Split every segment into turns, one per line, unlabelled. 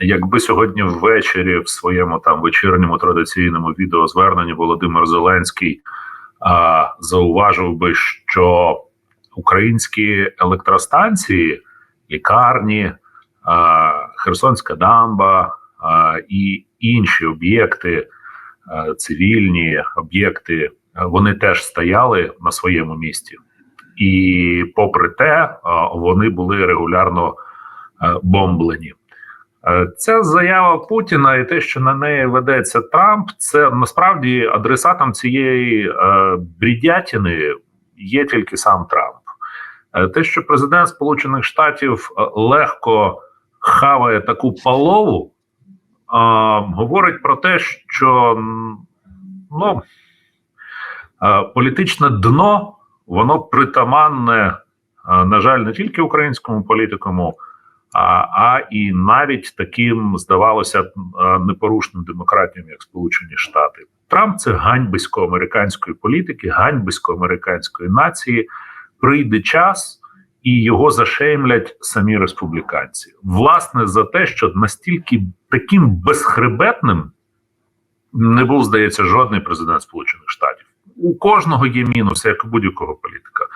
Якби сьогодні ввечері в своєму там вечірньому традиційному відеозверненні Володимир Зеленський а, зауважив би, що українські електростанції, лікарні, а, Херсонська дамба а, і інші об'єкти, цивільні об'єкти, вони теж стояли на своєму місці, і попри те, а, вони були регулярно а, бомблені. Е, Ця заява Путіна і те, що на неї ведеться Трамп, це насправді адресатом цієї е, брідятини є тільки сам Трамп. Е, те, що президент Сполучених Штатів легко хаває таку палову, говорить про те, що ну, політичне дно воно притаманне, на жаль, не тільки українському політикуму а, а і навіть таким здавалося непорушним демократіям, як Сполучені Штати. Трамп це ганьбисько американської політики, ганьбисько американської нації. Прийде час, і його зашеймлять самі республіканці. Власне, за те, що настільки таким безхребетним не був, здається, жодний президент Сполучених Штатів. У кожного є мінуси, як у будь-якого політика,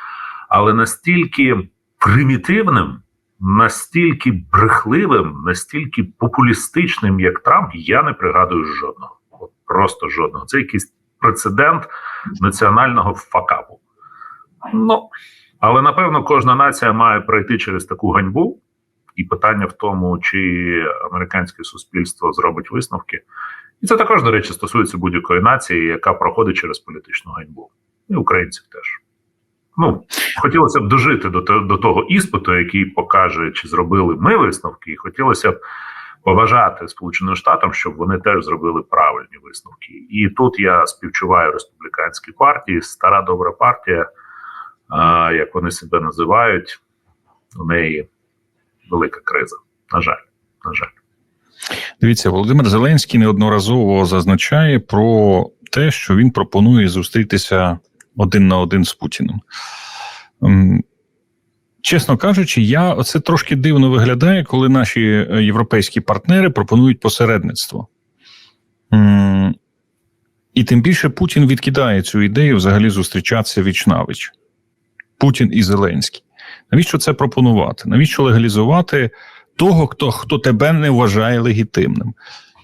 але настільки примітивним настільки брехливим, настільки популістичним, як Трамп, я не пригадую жодного. От просто жодного. Це якийсь прецедент національного факапу. Ну але напевно кожна нація має пройти через таку ганьбу, і питання в тому, чи американське суспільство зробить висновки. І це також, до речі, стосується будь-якої нації, яка проходить через політичну ганьбу, і українців теж. Ну, хотілося б дожити до, до того іспиту, який покаже, чи зробили ми висновки, і хотілося б побажати Сполученим Штатам, щоб вони теж зробили правильні висновки. І тут я співчуваю республіканській партії, стара добра партія, а, як вони себе називають, у неї велика криза. На жаль, на жаль.
Дивіться, Володимир Зеленський неодноразово зазначає про те, що він пропонує зустрітися один на один з Путіним. Ем, Чесно кажучи, я оце трошки дивно виглядає, коли наші е, європейські партнери пропонують посередництво. І тим більше Путін відкидає цю ідею взагалі зустрічатися віч навіч. Путін і Зеленський. Навіщо це пропонувати? Навіщо легалізувати того, хто, хто тебе не вважає легітимним?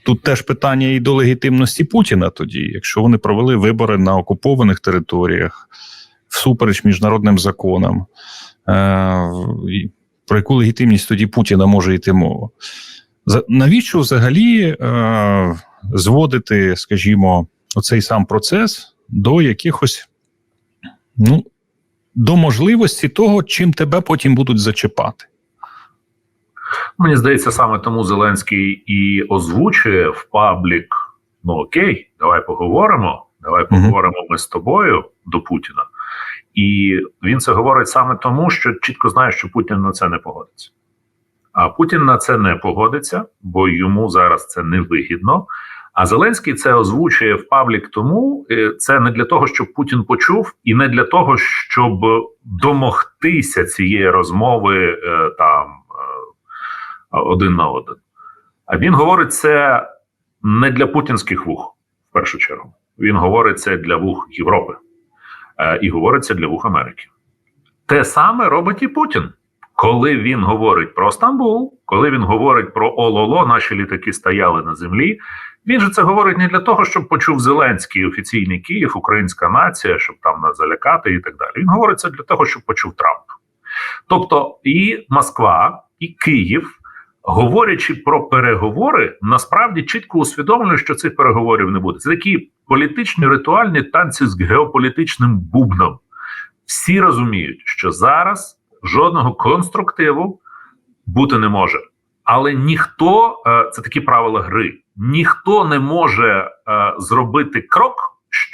Тут теж питання і до легітимності Путіна тоді, якщо вони провели вибори на окупованих територіях всупереч міжнародним законам, е, про яку легітимність тоді Путіна може йти мова? Навіщо взагалі е, зводити, скажімо, оцей сам процес до якихось, ну, до можливості того, чим тебе потім будуть зачіпати?
Мені здається, саме тому Зеленський і озвучує в паблік: ну окей, давай поговоримо. Давай поговоримо ми з тобою до Путіна. І він це говорить саме тому, що чітко знає, що Путін на це не погодиться. А Путін на це не погодиться, бо йому зараз це не вигідно. А Зеленський це озвучує в паблік тому, е, це не для того, щоб Путін почув, і не для того, щоб домогтися цієї розмови е, там один на один. А він говорить це не для путінських вух, в першу чергу. Він говорить це для вух Європи е, і говорить це для вух Америки. Те саме робить і Путін. Коли він говорить про Стамбул, коли він говорить про ОЛОЛО, наші літаки стояли на землі. Він же це говорить не для того, щоб почув Зеленський офіційний Київ, українська нація, щоб там нас залякати і так далі. Він говорить це для того, щоб почув Трамп. Тобто і Москва, і Київ, говорячи про переговори, насправді чітко усвідомлюють, що цих переговорів не буде. Це такі політичні ритуальні танці з геополітичним бубном. Всі розуміють, що зараз жодного конструктиву бути не може. Але ніхто е, це такі правила гри. Ніхто не може е, зробити крок,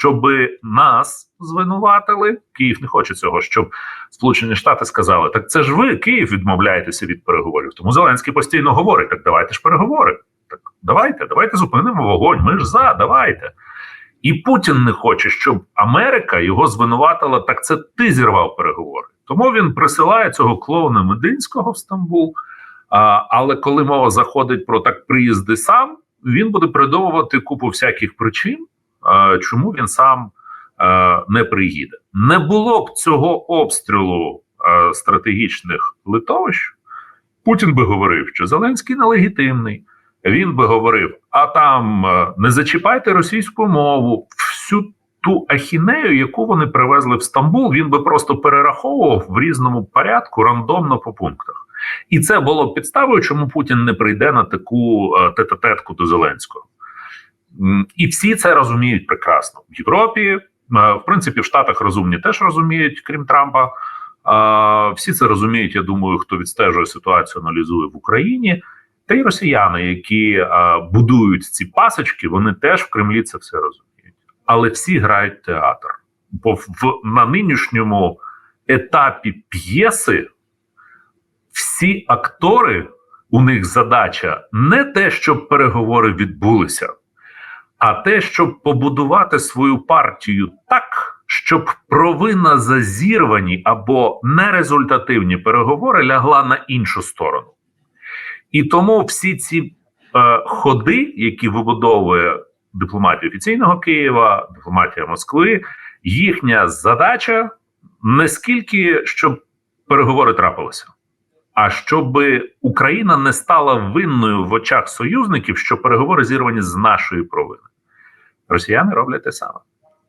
щоб нас звинуватили. Київ не хоче цього, щоб Сполучені Штати сказали: так це ж ви, Київ, відмовляєтеся від переговорів. Тому Зеленський постійно говорить: так давайте ж переговори. Так давайте, давайте зупинимо вогонь. Ми ж за, давайте. І Путін не хоче, щоб Америка його звинуватила. Так це ти зірвав переговори. Тому він присилає цього клоуна Мединського в Стамбул. А, але коли мова заходить про так приїзди сам, він буде придумувати купу всяких причин, чому він сам не приїде. Не було б цього обстрілу стратегічних литовищ. Путін би говорив, що Зеленський нелегітимний. Він би говорив: а там е, не зачіпайте російську мову, всю ту ахінею, яку вони привезли в Стамбул, він би просто перераховував в різному порядку рандомно по пунктах. І це було б підставою, чому Путін не прийде на таку е, тет-а-тетку до Зеленського. І всі це розуміють прекрасно в Європі. е, В принципі, в Штатах розумні теж розуміють, крім Трампа. Всі це розуміють. Я думаю, хто відстежує ситуацію, аналізує в Україні. Та й росіяни, які е, будують ці пасочки, вони теж в Кремлі це все розуміють. Але всі грають театр. Бо в, на нинішньому етапі п'єси всі актори, у них задача не те, щоб переговори відбулися, а те, щоб побудувати свою партію так, щоб провина за зірвані або нерезультативні переговори лягла на іншу сторону. І тому всі ці е, ходи, які вибудовує дипломатія офіційного Києва, дипломатія Москви, їхня задача не скільки щоб переговори трапилися, а щоб Україна не стала винною в очах союзників, що переговори зірвані з нашої провини. Росіяни роблять те саме.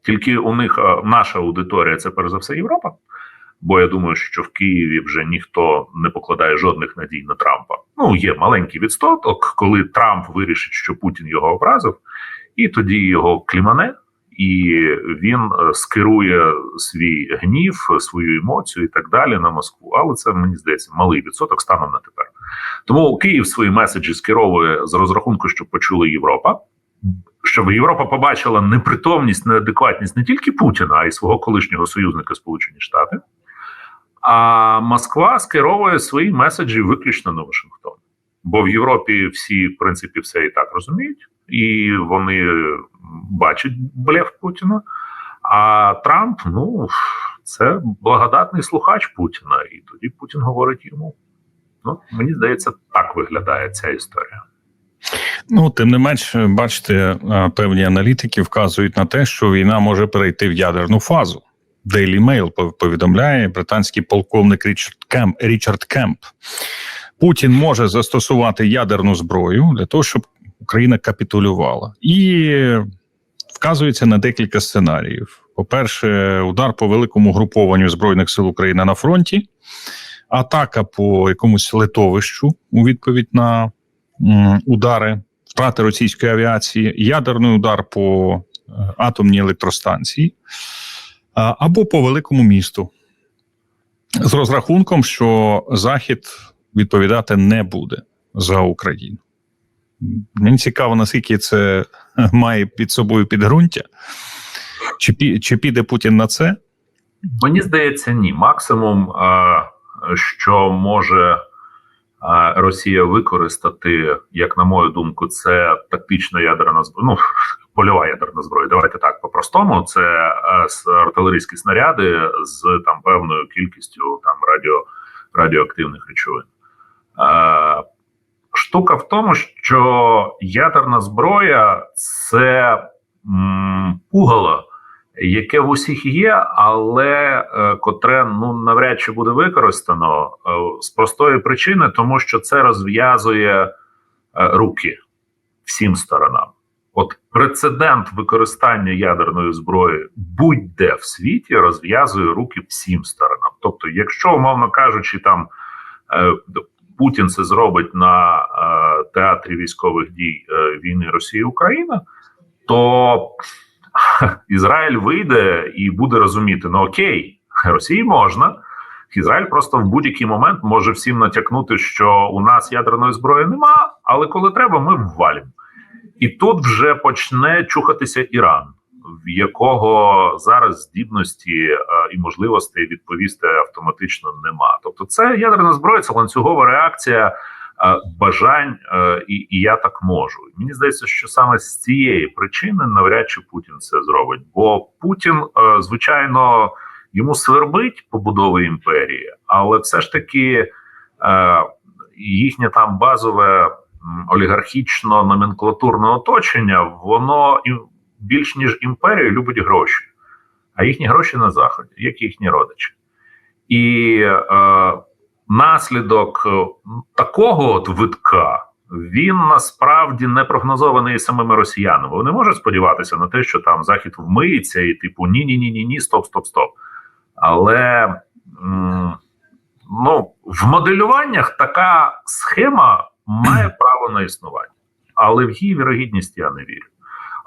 Тільки у них е, наша аудиторія це перш за все Європа. Бо я думаю, що в Києві вже ніхто не покладає жодних надій на Трампа. Ну є маленький відсоток, коли Трамп вирішить, що Путін його образив, і тоді його клімане, і він е, скерує свій гнів, свою емоцію і так далі на Москву. Але це мені здається малий відсоток станом на тепер. Тому Київ свої меседжі скеровує з розрахунку, щоб почула Європа. Щоб Європа побачила непритомність, неадекватність не тільки Путіна, а й свого колишнього союзника Сполучені Штати. А Москва скеровує свої меседжі виключно на Вашингтон. Бо в Європі всі, в принципі, все і так розуміють, і вони бачать блеф Путіна. А Трамп, ну, це благодатний слухач Путіна, і тоді Путін говорить йому. Ну, мені здається, так виглядає ця історія.
Ну, тим не менш, бачите, е, певні аналітики вказують на те, що війна може перейти в ядерну фазу. Daily Mail повідомляє британський полковник Річард Кемп. Річард Кемп. Путін може застосувати ядерну зброю для того, щоб Україна капітулювала. І вказується на декілька сценаріїв. По-перше, удар по великому групованню Збройних сил України на фронті, атака по якомусь литовищу у відповідь на удари, втрати російської авіації, ядерний удар по е, атомній електростанції або по великому місту. З розрахунком, що Захід відповідати не буде за Україну. Мені цікаво, наскільки це має під собою підґрунтя. Чи, чи піде Путін на це?
Мені здається, ні. Максимум, що може Росія використати, як на мою думку, це тактична ядерна зброя. Ну, польова ядерна зброя. Давайте так по-простому. Це е, артилерійські снаряди з там певною кількістю там радіо, радіоактивних речовин. Штука в тому, що ядерна зброя це пугало яке в усіх є, але е, котре ну навряд чи буде використано е, з простої причини, тому що це розв'язує е, руки всім сторонам. От прецедент використання ядерної зброї будь-де в світі розв'язує руки всім сторонам. Тобто, якщо, умовно кажучи, там Путін це зробить на театрі військових дій е, війни Росії Україна, то Ізраїль вийде і буде розуміти: ну окей, Росії можна. Ізраїль просто в будь-який момент може всім натякнути, що у нас ядерної зброї нема, але коли треба, ми ввалимо. І тут вже почне чухатися Іран, в якого зараз здібності е, і можливостей відповісти автоматично нема. Тобто, це ядерна зброя, це ланцюгова реакція бажань, е, і, і я так можу. Мені здається, що саме з цієї причини навряд чи Путін це зробить. Бо Путін, е, звичайно, йому свербить побудови імперії, але все ж таки. Е, їхнє там базове олігархічно номенклатурне оточення, воно більш ніж імперію любить гроші, а їхні гроші на заході, як їхні родичі. І е, наслідок е, такого от витка він насправді не прогнозований самими росіянами. Вони можуть сподіватися на те, що там захід вмиється, і типу ні, ні, ні, ні, ні, стоп, стоп, стоп. Але ну, в моделюваннях така схема має право на існування, але в її вірогідність я не вірю.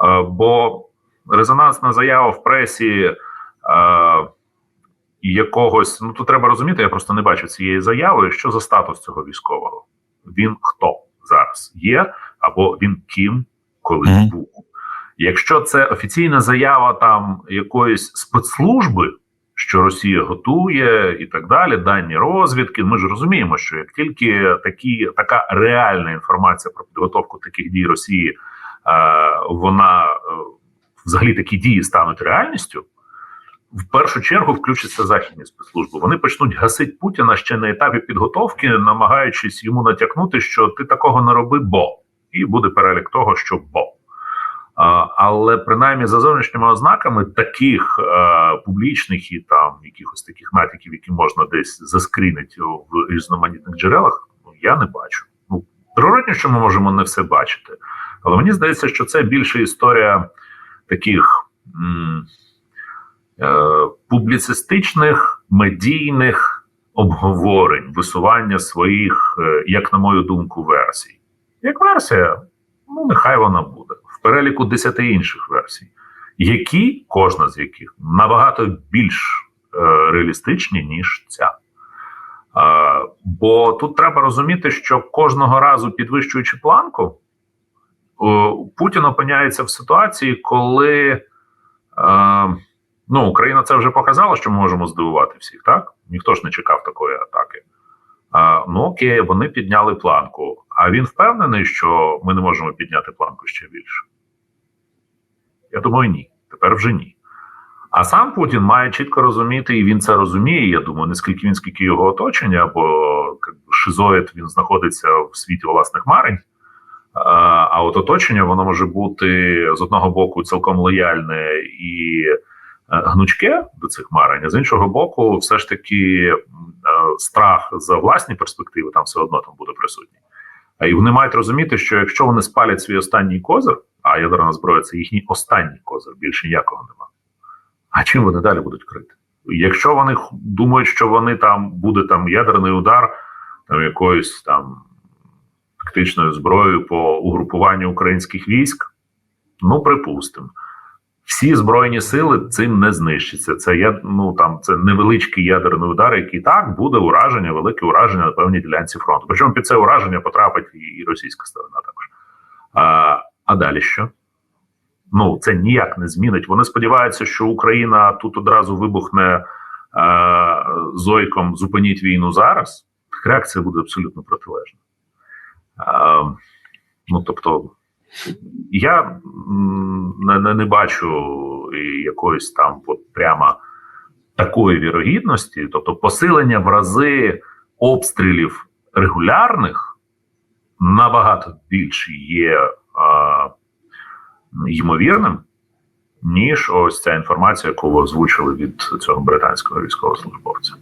Е, бо резонансна заява в пресі. Якогось, ну тут треба розуміти, я просто не бачу цієї заяви. Що за статус цього військового? Він хто зараз є, або він ким колись
Мгм.
був. Якщо це офіційна заява там якоїсь спецслужби, що Росія готує і так далі, дані розвідки, ми ж розуміємо, що як тільки такі така реальна інформація про підготовку таких дій Росії, е, вона е, взагалі такі дії стануть реальністю в першу чергу включаться західні спецслужби. Вони почнуть гасити Путіна ще на етапі підготовки, намагаючись йому натякнути, що ти такого не роби, бо і буде перелік того, що бо. Але принаймні за зовнішніми ознаками таких е, публічних і там якихось таких натяків, які можна десь заскрінити в різноманітних джерелах, ну я не бачу. Ну природно, що ми можемо не все бачити, але мені здається, що це більше історія таких. М- публіцистичних медійних обговорень, висування своїх, е, як на мою думку, версій. Як версія, ну нехай вона буде в переліку десяти інших версій, які кожна з яких набагато більш е, реалістичні, ніж ця. Е, бо тут треба розуміти, що кожного разу підвищуючи планку, е, Путін опиняється в ситуації, коли. Е, Ну, Україна це вже показала, що ми можемо здивувати всіх, так? Ніхто ж не чекав такої атаки. А, ну окей, вони підняли планку. А він впевнений, що ми не можемо підняти планку ще більше. Я думаю, ні. Тепер вже ні. А сам Путін має чітко розуміти, і він це розуміє. Я думаю, не скільки він, скільки його оточення, бо шизоїд він знаходиться в світі власних марень. А, от оточення воно може бути з одного боку цілком лояльне і гнучке до цих марень, а з іншого боку, все ж таки е, страх за власні перспективи там все одно там буде присутній. І вони мають розуміти, що якщо вони спалять свій останній козир, а ядерна зброя це їхній останній козир, більше ніякого нема. А чим вони далі будуть крити? Якщо вони думають, що вони там буде там ядерний удар там якоюсь там тактичною зброєю по угрупуванню українських військ, ну припустимо. Всі збройні сили цим не знищаться. Це я ну там це невеличкий ядерний удар, який так буде ураження, велике ураження на певній ділянці фронту. Причому під це ураження потрапить і, російська сторона також. А, а далі що? Ну це ніяк не змінить. Вони сподіваються, що Україна тут одразу вибухне а, зойком зупиніть війну зараз. Реакція буде абсолютно протилежна. А, ну тобто. Я не, не, бачу якоїсь там от прямо такої вірогідності, тобто посилення в рази обстрілів регулярних набагато більше є а, ймовірним, ніж ось ця інформація, яку ви озвучили від цього британського військовослужбовця.